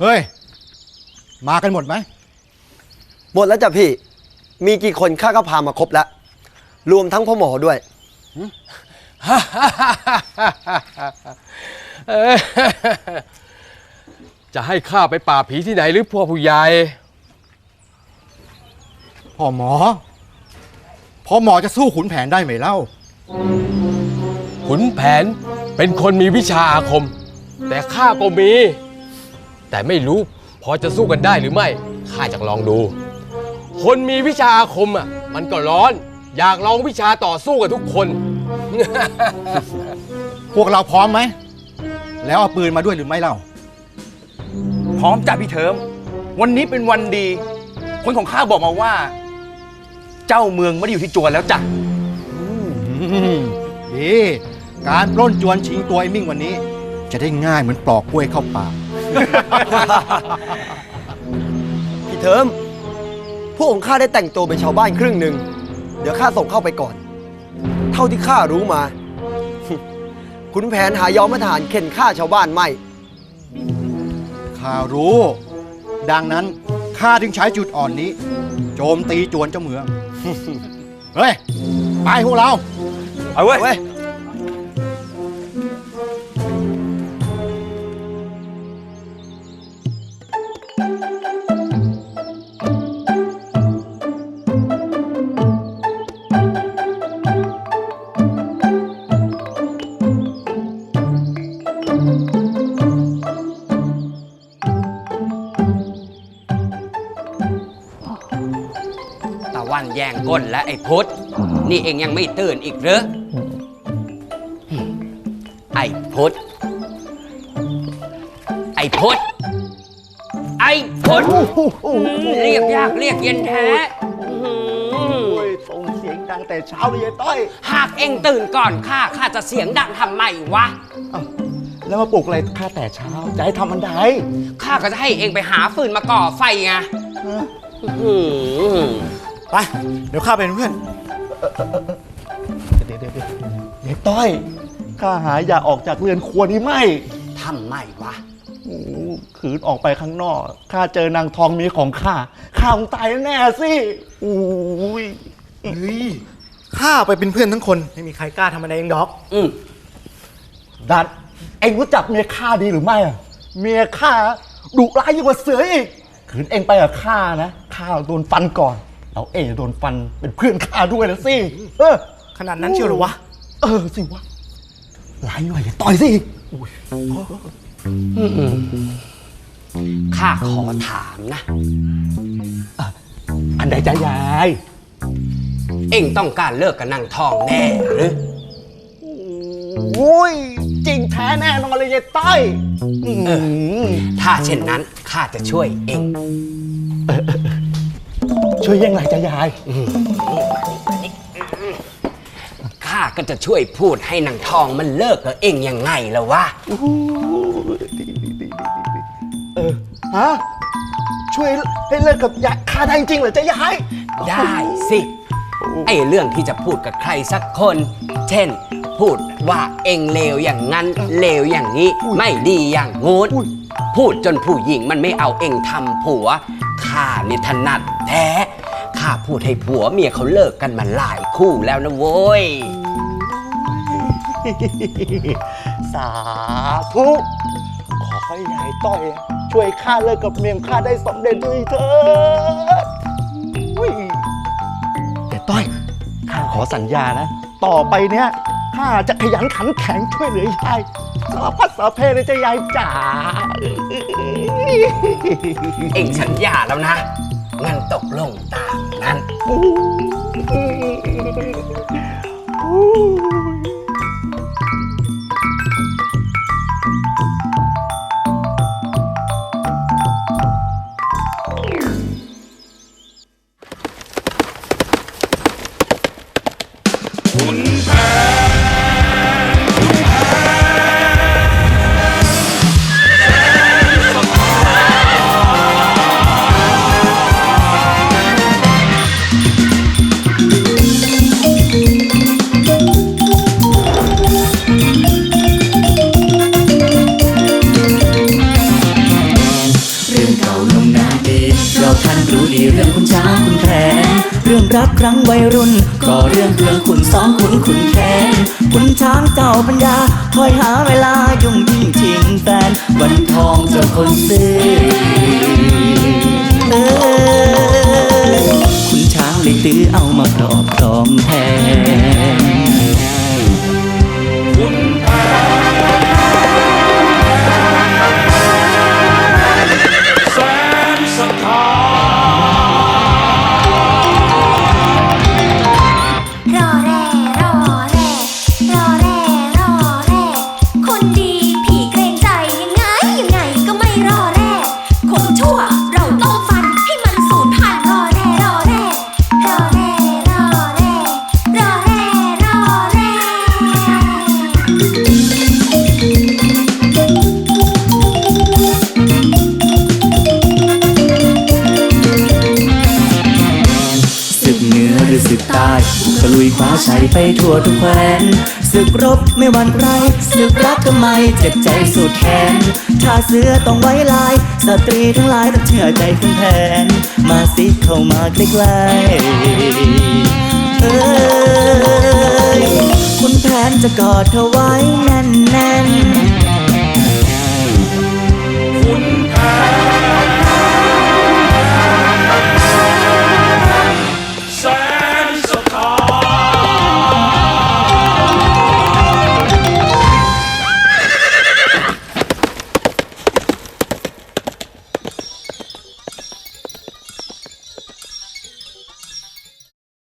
เฮ้ย มากันหมดไหม หมดแล้วจ้ะพี่ มีกี่คนข้าก็พามาครบแล้ว รวมทั้งพ่อหมอด้วย เอ้ยจะให้ข้าไปป่าบผีที่ไหนหรือพ่อผู้ใหญ่ พ่อหมอ พ่อหมอจะสู้ขุนแผนได้ไหมเล่า ขุนแผนเป็นคนมีวิชาอาคม แต่ข้าก็มี แต่ไม่รู้พอจะสู้กันได้หรือไม่ข้าจะลองดู คนมีวิชาอาคมอะมันก็ร้อน อยากลองวิชาต่อสู้กับทุกคน พวกเราพร้อมไหม แล้วเอาปืนมาด้วยหรือไม่เล่า พร้อมจับพี่เทิม วันนี้เป็นวันดี คนของข้าบอกมาว่า เจ้าเมืองไม่ได้อยู่ที่จวนแล้วจ้ะดี การปล้นจวนชิงตัวไอ้มิ่งวันนี้ จะได้ง่ายเหมือนปลอกกล้วยเข้าปาก พี่เทิมพวกของข้าได้แต่งตัวเป็นชาวบ้านครึ่งหนึ่ง เดี๋ยวข้าส่งเข้าไปก่อน เท่าที่ข้ารู้มา ขุนแผนหายอมมาทหารเข็นฆ่าชาวบ้านไม่ ข้ารู้ ดังนั้นข้าถึงใช้จุดอ่อนนี้ โจมตีจวนเจ้าเมือง เฮ้ย ไปพวกเราเอาเว้ย งก้นและไอ้พุทธนี่เองยังไม่ตื่นอีกเหรอไอ้พุทธไอ้พุทธไอ้พุทธเรียกยากเรียกเย็นแท้ส่งเสียงดังแต่เช้าเลยยายต้อย หากเองตื่นก่อนข้าข้าจะเสียงดังทำไมวะแล้วมาปลุกอะไรข้าแต่เช้า จะให้ทำอันใดข้าก็จะให้เองไปหาฟืนมาก่อไฟไง อื้อหือ ไป เดี๋ยวข้าเป็นเพื่อนเดี๋ยวเดี๋ยวเดี๋ยวยายต้อยข้าหาอย่าออกจากเรือนครัวนี้ไม่ทำไมวะ โอ้โหขืนออกไปข้างนอกข้าเจอนางทองมีของข้าข้าคงตายแน่สิโอ้ยเฮ้ยข้าไปเป็นเพื่อนทั้งคน ไม่มีใครกล้าทำอะไรเองดอก อืมดัดเอ็งรู้จักเมียข้าดีหรือไม่อะเมียข้าดุร้ายยิ่งกว่าเสืออีกขืนเอ็งไปกับข้านะข้าโดนฟันก่อน แล้วเอ็งโดนฟันเป็นเพื่อนข้าด้วยนะสิเออขนาดนั้นเชียวเหรอวะ เออสิวะร้ายหน่อยอย่าต่อยสิข้าขอถามนะอันใดจะยาย เองต้องการเลิกกับนางทองแน่หรือโอ้ยจริงแท้แน่นอนเลยยายต้อยอืมถ้าเช่นนั้นข้าจะช่วยเอง ช่วยยังไงจะยาย ข้าก็จะช่วยพูดให้นางทองมันเลิกกับเองยังไงล่ะวะเออฮะ ช่วยให้เลิกกับยายข้าได้จริงเหรอจะยาย ได้สิ ไอเรื่องที่จะพูดกับใครสักคน เช่น พูดว่าเองเลวอย่างนั้นเลวอย่างนี้ ไม่ดีอย่างงูด พูดจนผู้หญิงมันไม่เอาเองทำผัวข้านี่ถนัดแท้ ข้าพูดให้ผัวเมียเขาเลิกกันมาหลายคู่แล้วนะโว้ย สาธุ ขอให้ยายต้อย ช่วยข้าเลิกกับเมียข้าได้สำเร็จด้วยเถิดอุ้ยยายต้อย ข้าขอสัญญานะ ต่อไปเนี้ยข้าจะขยันขันแข็งช่วยเหลือยายสารพัดสารเพเลยจะยายจ๋า เองสัญญาแล้วนะ งั้นตกลงตาม นั้นข รู้ดีเรื่องคุณช้างคุณแผนเรื่องรักครั้งวัยรุ่น ก็เรื่องเรื่องคุณสองคุณคุณแค้นคุณช้างเจ้าปัญญา คอยหาเวลายุ่งยิ่งชิงแฟนวันทองจะคนซื้อคุณช้างเลยตื้อเอามาครอบครองแทน ทั่วทุกแคว้นศึกรบไม่หวั่นไรศึกรักก็ไม่เจ็บใจสุดแขนถ้าเสือต้องไว้ลาย สตรีทั้งหลายต้องเชื่อใจคุณแผน มาสิเข้ามาใกล้ๆเอ้ยคุณแผนจะกอดเธอไว้แน่น